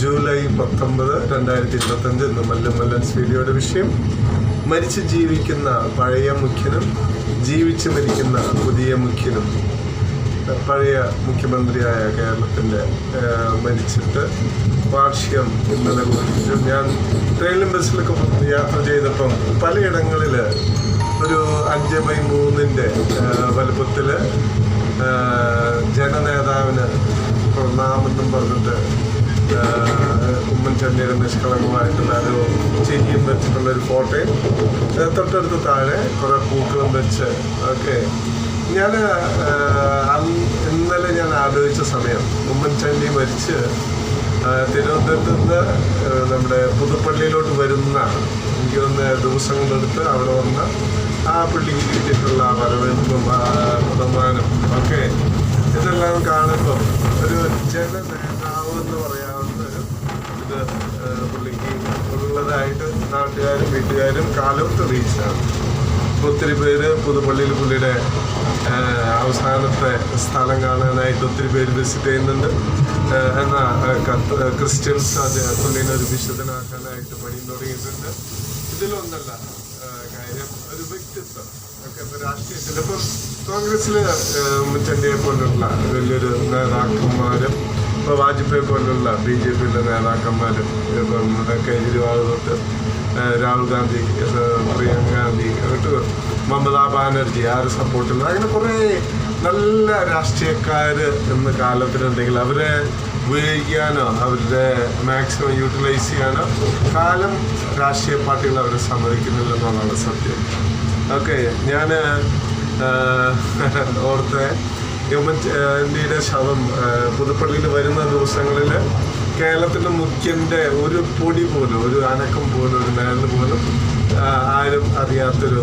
July പത്തൊമ്പത് രണ്ടായിരത്തി ഇരുപത്തഞ്ച് ഇന്ന് മല്ലൻ മല്ലൻസ് വീഡിയോയുടെ വിഷയം. മരിച്ചു ജീവിക്കുന്ന പഴയ മുഖ്യനും ജീവിച്ച് മരിക്കുന്ന പുതിയ മുഖ്യനും പഴയ മുഖ്യമന്ത്രിയായ കേരളത്തിന്റെ മരിച്ചിട്ട് വാർഷികം ഇന്നലെ കുറിച്ചു. ഞാൻ ട്രെയിനിലും ബസ്സിലൊക്കെ യാത്ര ചെയ്തപ്പം പലയിടങ്ങളിൽ ഒരു അഞ്ച് ബൈ മൂന്നിന്റെ വലുപ്പത്തിൽ ജനനേതാവിന് പ്രണാമെന്നും പറഞ്ഞിട്ട് ഉമ്മൻചാണ്ടിയുടെ നിഷ്കളങ്കമായിട്ടുള്ള ഒരു ചിരിയും വെച്ചിട്ടുള്ള ഒരു ഫോട്ടോയും തൊട്ടടുത്ത് താഴെ കുറേ പൂക്കളും വെച്ച് ഓക്കെ ഞാൻ ഇന്നലെ ഞാൻ ആലോചിച്ച സമയം. ഉമ്മൻചാണ്ടി മരിച്ച് തിരുവനന്തപുരത്ത് നിന്ന് നമ്മുടെ പുതുപ്പള്ളിയിലോട്ട് വരുന്ന എനിക്ക് തോന്നുന്ന ദിവസങ്ങളെടുത്ത് അവിടെ വന്ന ആ പുള്ളിക്ക് കിട്ടിയിട്ടുള്ള വരവേൽപ്പും ബഹുമാനം ഒക്കെ. ഇതെല്ലാം കാണുമ്പോൾ ഒരു ജനനേതാവ് എന്ന് പറയാവുന്ന പുള്ളിക്ക് ഉള്ളതായിട്ട് നാട്ടുകാരും വീട്ടുകാരും കാലം തെളിയിച്ചാണ് ഒത്തിരി പേര് പുതുപ്പള്ളിയിൽ പുള്ളിയുടെ അവസാനത്തെ സ്ഥലം കാണാനായിട്ട് ഒത്തിരി പേര് വിസിറ്റ് ചെയ്യുന്നുണ്ട്. എന്ന കത്ത് ക്രിസ്ത്യൻസ് അത് പുള്ളിനെ ഒരു വിശുദ്ധനാക്കാനായിട്ട് പണി തുടങ്ങിയിട്ടുണ്ട്. ഇതിലൊന്നല്ല കാര്യം ഒരു വ്യക്തിത്വം. രാഷ്ട്രീയത്തിൽ ഇപ്പം കോൺഗ്രസ്സിൽ മുച്ചണ്ടിയെ പോലുള്ള വലിയൊരു നേതാക്കന്മാരും ഇപ്പോൾ വാജ്പേയി പോലുള്ള ബി ജെ പിയിലെ നേതാക്കന്മാരും നമ്മുടെ കേജ്രിവാൾ തൊട്ട് രാഹുൽ ഗാന്ധി പ്രിയങ്ക ഗാന്ധി തൊട്ട് മമതാ ബാനർജി ആര് സപ്പോർട്ടുള്ള അങ്ങനെ കുറേ നല്ല രാഷ്ട്രീയക്കാർ ഇന്ന് കാലത്തിലുണ്ടെങ്കിൽ അവരെ ഉപയോഗിക്കാനോ അവരുടെ മാക്സിമം യൂട്ടിലൈസ് ചെയ്യാനോ കാലം രാഷ്ട്രീയ പാർട്ടികൾ അവരെ സമ്മതിക്കുന്നില്ലെന്നുള്ളതാണ് സത്യം. ഓക്കെ ഞാൻ ഓർത്തെ ഉമ്മൻചാണ്ടിയുടെ ശവം പുതുപ്പള്ളിയിൽ വരുന്ന ദിവസങ്ങളിൽ കേരളത്തിന്റെ മുഖ്യന്റെ ഒരു പൊടി പോലും ഒരു അനക്കം പോലും ഒരു നേരം പോലും ആരും അറിയാത്തൊരു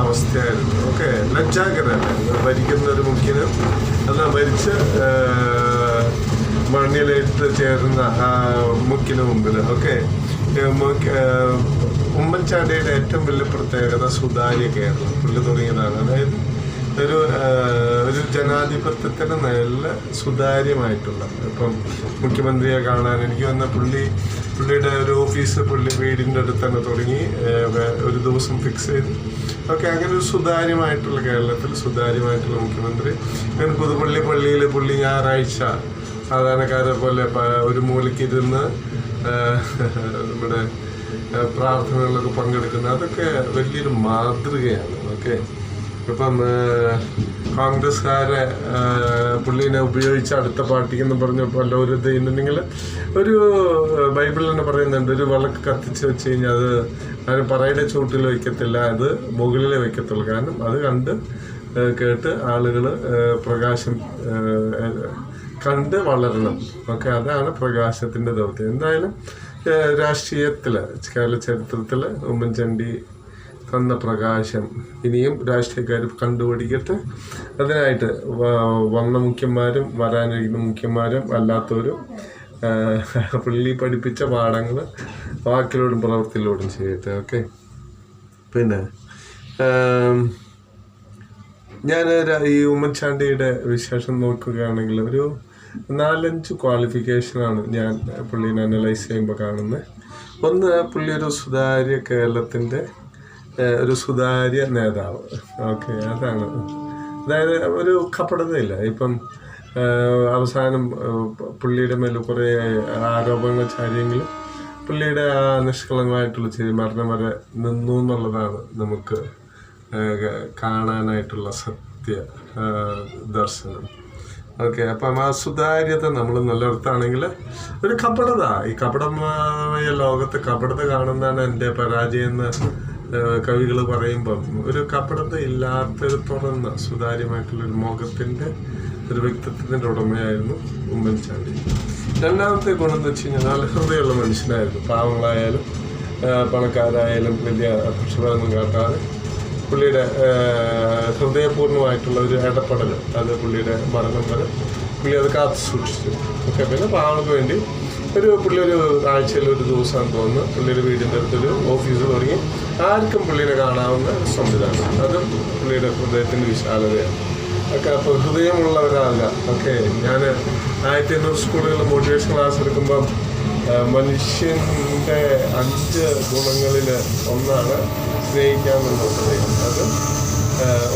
അവസ്ഥയായിരുന്നു. ഓക്കെ ലജ്ജാകരമല്ല? ഭരിക്കുന്ന ഒരു മുഖ്യനും എന്നാൽ മരിച്ച് മണ്ണിലേറ്റ് ചേരുന്ന മുക്കിന് മുമ്പിൽ ഓക്കെ ഉമ്മൻചാണ്ടിയുടെ ഏറ്റവും വലിയ പ്രത്യേകത സുതാര്യ കേരളം. പുള്ളി തുടങ്ങിയതാണ്. അതായത് ഒരു ജനാധിപത്യത്തിന് നല്ല സുതാര്യമായിട്ടുള്ള ഇപ്പം മുഖ്യമന്ത്രിയെ കാണാൻ എനിക്ക് വന്ന പുള്ളി പുള്ളിയുടെ ഒരു ഓഫീസ് പുള്ളി വീടിന്റെ അടുത്ത് തന്നെ തുടങ്ങി ഒരു ദിവസം ഫിക്സ് ചെയ്തു. ഓക്കെ അങ്ങനെ ഒരു സുതാര്യമായിട്ടുള്ള കേരളത്തിൽ സുതാര്യമായിട്ടുള്ള മുഖ്യമന്ത്രി. ഞാൻ പുതുപ്പള്ളി പള്ളിയിൽ പുള്ളി ഞായറാഴ്ച സാധാരണക്കാരെ പോലെ ഒരു മൂലയ്ക്ക് ഇരുന്ന് നമ്മുടെ പ്രാർത്ഥനകളിലൊക്കെ പങ്കെടുക്കുന്നത് അതൊക്കെ വലിയൊരു മാതൃകയാണ്. ഓക്കെ? ഇപ്പം കോൺഗ്രസ്സുകാരെ പുള്ളീനെ ഉപയോഗിച്ച് അടുത്ത പാർട്ടിക്ക് എന്ന് പറഞ്ഞ പലരും ഇത് ചെയ്യുന്നുണ്ടെങ്കിൽ ഒരു ബൈബിളിൽ തന്നെ പറയുന്നുണ്ട് ഒരു വിളക്ക് കത്തിച്ച് വെച്ച് കഴിഞ്ഞാൽ അത് അതിന് പറയുടെ ചൂട്ടിൽ വയ്ക്കത്തില്ല അത് മുകളിലേ വയ്ക്കത്തുള്ളൂ കാരണം അത് കണ്ട് കേട്ട് ആളുകൾ പ്രകാശം കണ്ട് വളരണം. ഓക്കെ അതാണ് പ്രകാശത്തിന്റെ ദൗത്യം. എന്തായാലും രാഷ്ട്രീയത്തിൽ കേരള ചരിത്രത്തിൽ ഉമ്മൻചാണ്ടി തന്ന പ്രകാശം. ഇനിയും രാഷ്ട്രീയക്കാർ കണ്ടുപിടിക്കട്ടെ. അതിനായിട്ട് വന്ന മുഖ്യന്മാരും വരാനിരിക്കുന്ന മുഖ്യന്മാരും അല്ലാത്തവരും പുള്ളി പഠിപ്പിച്ച പാഠങ്ങൾ വാക്കിലൂടും പ്രവൃത്തിയിലൂടും ചെയ്യട്ടെ ഓക്കെ? പിന്നെ ഞാൻ ഈ ഉമ്മൻചാണ്ടിയുടെ വിശേഷം നോക്കുകയാണെങ്കിൽ ഒരു നാലഞ്ച് ക്വാളിഫിക്കേഷനാണ് ഞാൻ പുള്ളീനെ അനലൈസ് ചെയ്യുമ്പോൾ കാണുന്നത് ഒന്ന് പുള്ളി ഒരു സുതാര്യ കേരളത്തിന്റെ ഒരു സുതാര്യ നേതാവ്. ഓക്കെ അതാണ്. അതായത് ഒരു കപടതയില്ല. ഇപ്പം അവസാനം പുള്ളിയുടെ മേൽ കുറേ ആരോപണങ്ങൾ ചാരിയെങ്കിലും പുള്ളിയുടെ ആ നിഷ്കളങ്കമായിട്ടുള്ള ചെയ്തി മരണം വരെ നിന്നു എന്നുള്ളതാണ് നമുക്ക് കാണാനായിട്ടുള്ള സത്യ ദർശനം. ഓക്കെ അപ്പം ആ സുതാര്യത നമ്മൾ നിലനിർത്താണെങ്കിൽ ഒരു കപടത. ഈ കപടമായ ലോകത്ത് കപടത കാണുന്നതാണ് എന്റെ പരാജയം എന്ന് കവികൾ പറയുമ്പം ഒരു കപടത ഇല്ലാത്തൊരു തുറന്ന സുതാര്യമായിട്ടുള്ള ഒരു മുഖത്തിന്റെ ഒരു വ്യക്തിത്വത്തിന്റെ ഉടമയായിരുന്നു ഉമ്മൻചാണ്ടി. രണ്ടാമത്തെ ഗുണം എന്ന് വെച്ച് കഴിഞ്ഞാൽ നല്ല ഹൃദയമുള്ള മനുഷ്യനായിരുന്നു. പാവങ്ങളായാലും പണക്കാരായാലും വലിയ പക്ഷപാതം കാട്ടാതെ പുള്ളിയുടെ ഹൃദയപൂർണമായിട്ടുള്ള ഒരു ഇടപെടൽ അത് പുള്ളിയുടെ മരണം വരെ പുള്ളി അത് കാത്തു സൂക്ഷിച്ചു. ഓക്കെ പിന്നെ പാവങ്ങൾക്ക് വേണ്ടി ഒരു പുള്ളി ഒരു ആഴ്ചയിൽ ഒരു ദിവസം തോന്നുന്നു. പുള്ളിയുടെ വീടിന്റെ അടുത്തൊരു ഓഫീസ് തുടങ്ങി. ആർക്കും പുള്ളിയെ കാണാവുന്ന സംവിധാനം. അതും പുള്ളിയുടെ ഹൃദയത്തിന്റെ വിശാലതയാണ്. ഒക്കെ അപ്പോൾ ഹൃദയമുള്ള ഒരാളല്ല ഓക്കെ ഞാൻ ആയിരത്തി എണ്ണൂറ് സ്കൂളുകളിൽ മോട്ടിവേഷൻ ക്ലാസ് എടുക്കുമ്പം മനുഷ്യന്റെ അഞ്ച് ഗുണങ്ങളിൽ ഒന്നാണ് സ്നേഹിക്കാമെന്നുള്ളത് അത്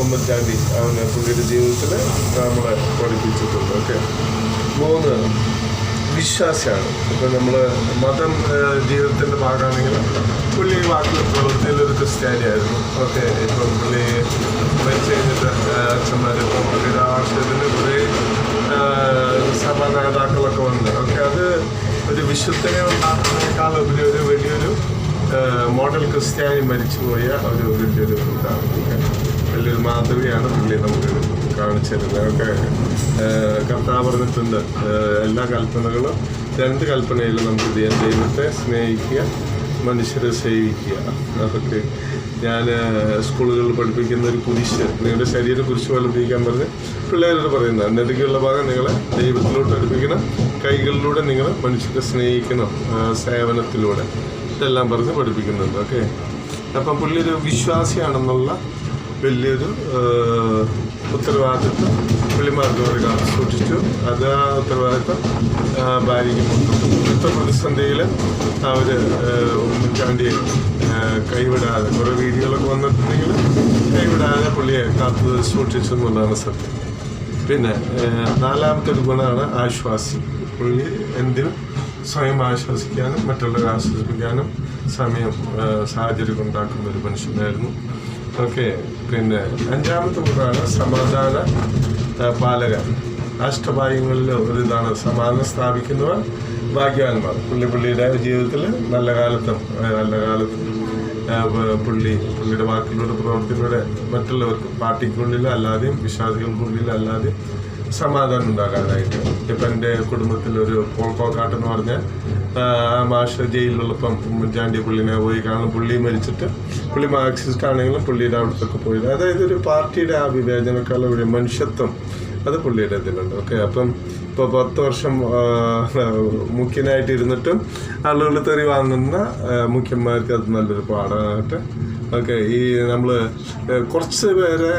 ഉമ്മൻചാണ്ടി അവന് പുള്ളിയുടെ ജീവിതത്തിൽ നമ്മളെ പഠിപ്പിച്ചിട്ടുണ്ട്. ഓക്കെ മൂന്ന് വിശ്വാസിയാണ്. ഇപ്പം നമ്മൾ മതം ജീവിതത്തിന്റെ ഭാഗമാണെങ്കിൽ പുള്ളി വാക്കിൽ പ്രവൃത്തിയിലൊരു ക്രിസ്ത്യാനിയായിരുന്നു ഓക്കെ ഇപ്പം പുള്ളി മരിച്ചു കഴിഞ്ഞിട്ട് അച്ഛന്മാർ ഇപ്പം പുള്ളിയുടെ ആവശ്യത്തിന് കുറേ സഭാ നേതാക്കളൊക്കെ വന്നു. ഓക്കെ അത് ഒരു വിശുദ്ധനെ ഉണ്ടാക്കുന്നതിനേക്കാൾ ഉപരി ഒരു വലിയൊരു മോഡൽ ക്രിസ്ത്യാനി മരിച്ചുപോയ ഒരു വലിയൊരു ഇതാണ്. വലിയൊരു മാതൃകയാണ് പുള്ളി നമുക്ക് കാണിച്ചു തരുന്നത് ഒക്കെ കർത്താവ് പറഞ്ഞിട്ടുണ്ട് എല്ലാ കൽപ്പനകളും രണ്ട് കൽപ്പനയിലും നമുക്ക് ദൈവത്തെ സ്നേഹിക്കുക മനുഷ്യരെ സേവിക്കുക. അതൊക്കെ ഞാൻ സ്കൂളുകളിൽ പഠിപ്പിക്കുന്ന ഒരു കുരിശ് നിങ്ങളുടെ ശരീരം കുരിശ് വലപ്പിക്കാൻ പറഞ്ഞ് പിള്ളേരോട് പറയുന്നത് നെടുക്കുള്ള ഭാഗം നിങ്ങളെ ദൈവത്തിലോട്ട് അടുപ്പിക്കണം കൈകളിലൂടെ നിങ്ങൾ മനുഷ്യരെ സ്നേഹിക്കണം സേവനത്തിലൂടെ. ഇതെല്ലാം പറഞ്ഞ് പഠിപ്പിക്കുന്നുണ്ട്. ഓക്കെ. അപ്പം പുള്ളി ഒരു വിശ്വാസിയാണെന്നുള്ള വലിയൊരു ഉത്തരവാദിത്വം പുള്ളിമാർക്ക് കാത്തു സൂക്ഷിച്ചു. അത് ആ ഉത്തരവാദിത്വം ആ, ഭാര്യയ്ക്ക് കൊടുത്തു. ഇന്നത്തെ പ്രതിസന്ധിയിൽ അവർ ഉമ്മൻചാണ്ടിയെ കൈവിടാതെ കുറേ രീതികളൊക്കെ വന്നിട്ടുണ്ടെങ്കിൽ കൈവിടാതെ പുള്ളിയെ കാത്തു സൂക്ഷിച്ചു എന്നുള്ളതാണ് സത്യം. പിന്നെ നാലാമത്തെ ഒരു ഗുണമാണ് ആശ്വാസി. പുള്ളി എന്തിനും സ്വയം ആശ്വസിക്കാനും മറ്റുള്ളവരെ ആശ്വസിപ്പിക്കാനും സമയം സാഹചര്യം ഉണ്ടാക്കുന്ന ഒരു മനുഷ്യനായിരുന്നു. ഓക്കെ പിന്നെ അഞ്ചാമത്തെ ഗുണമാണ് സമാധാന പാലകൻ. അഷ്ടഭാഗ്യങ്ങളിൽ ഒരു ഇതാണ് സമാധാനം സ്ഥാപിക്കുന്നവർ ഭാഗ്യവാന്മാർ. പുള്ളി പുള്ളിയുടെ ജീവിതത്തിൽ നല്ല കാലത്തും നല്ല കാലത്തും പുള്ളി പുള്ളിയുടെ വാക്കിലൂടെ പ്രവർത്തിയിലൂടെ മറ്റുള്ളവർക്ക് വിശ്വാസികൾക്കുള്ളിൽ അല്ലാതെയും സമാധാനം ഉണ്ടാകാനായിട്ട്. ഇപ്പം എന്റെ കുടുംബത്തിലൊരു പോൾ കോക്കാട്ട് എന്ന് ആ മാഷ് ജയിലിലുള്ളപ്പം ഉമ്മൻചാണ്ടി പുള്ളിനെ പോയി കാണും. പുള്ളി മരിച്ചിട്ട് പുള്ളി മാർക്സിസ്റ്റ് ആണെങ്കിലും പുള്ളിയുടെ അവിടത്തൊക്കെ പോയത് അതായത് ഒരു പാർട്ടിയുടെ ആ വിവേചനക്കാളും ഇവിടെ മനുഷ്യത്വം അത് പുള്ളിയുടെ ഇതിലുണ്ട്. ഓക്കെ അപ്പം ഇപ്പോൾ പത്ത് വർഷം മുഖ്യനായിട്ടിരുന്നിട്ടും ആളുകൾ തെറി വാങ്ങുന്ന മുഖ്യന്മാർക്ക് അത് നല്ലൊരു പാഠമായിട്ട് ഓക്കെ ഈ നമ്മൾ കുറച്ച് പേരെ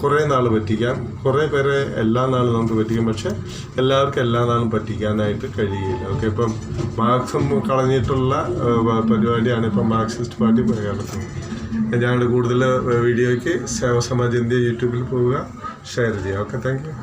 കുറേ നാൾ പറ്റിക്കാം കുറേ പേരെ എല്ലാ നാളും നമുക്ക് പറ്റിക്കാം പക്ഷേ എല്ലാവർക്കും എല്ലാ നാളും പറ്റിക്കാനായിട്ട് കഴിയില്ല. ഓക്കെ ഇപ്പം മാർക്സം കളഞ്ഞിട്ടുള്ള പരിപാടിയാണ് ഇപ്പം മാർക്സിസ്റ്റ് പാർട്ടി നടത്തുന്നത്. ഞങ്ങളുടെ കൂടുതൽ വീഡിയോയ്ക്ക് സേവ സമാജ് ഇന്ത്യ യൂട്യൂബിൽ പോവുക ഷെയർ ചെയ്യുക. Okay thank you.